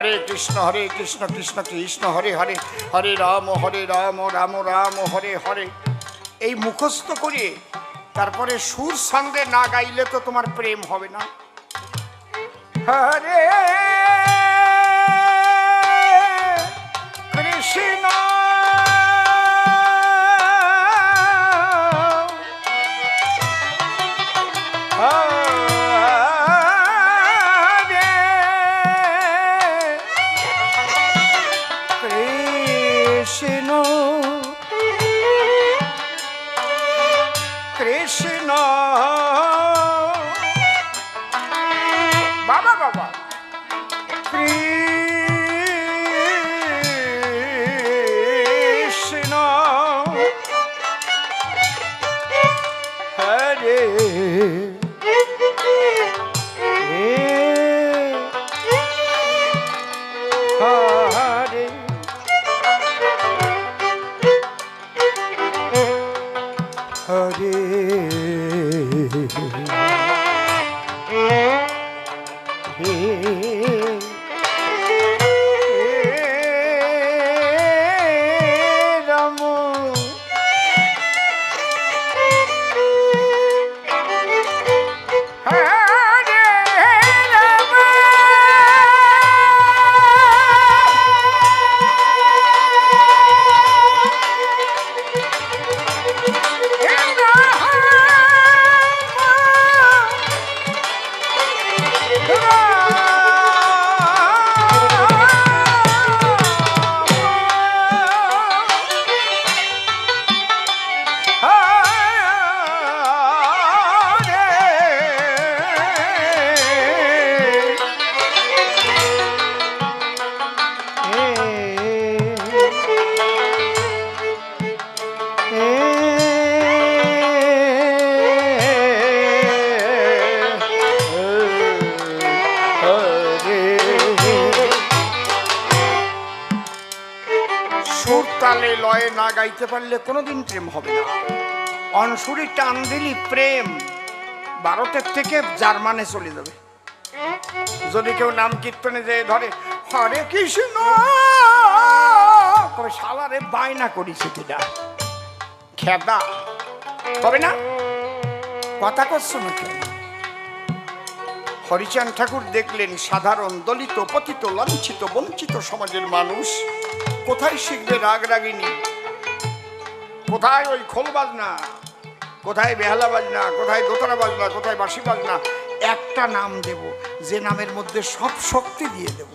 হরে কৃষ্ণ হরে কৃষ্ণ কৃষ্ণ কৃষ্ণ, হরে হরে হরে রাম হরে রাম রাম রাম, হরে হরে। এই মুখস্থ করে তারপরে সুর সঙ্গে না গাইলে তো তোমার প্রেম হবে না। হরে কৃষ্ণ। বাবা বাবা। কৃষ্ণ। হরে। হরে রাম তালে লয়ে না গাইতে পারলে কোনোদিন প্রেম হবে না। অনসুরি টান দিলি প্রেম, ভারতের থেকে জার্মানে চলে যাবে। যদি কেউ নাম কীর্তনে যে ধরে, হরে কৃষ্ণ, তবে সালারে বায়না করিস কিনা? খেদা হবে না? কথা করছ না কেন? হরিচাঁদ ঠাকুর দেখলেন সাধারণ দলিত, পতিত, লাঞ্ছিত, বঞ্চিত সমাজের মানুষ। কোথায় শিখবে রাগ রাগিনী? কোথায় ওই খোল বাজনা? কোথায় বেহালা বাজনা? কোথায় দোতারা বাজনা? কোথায় বাঁশি বাজনা? একটা নাম দেব, যে নামের মধ্যে সব শক্তি দিয়ে দেব।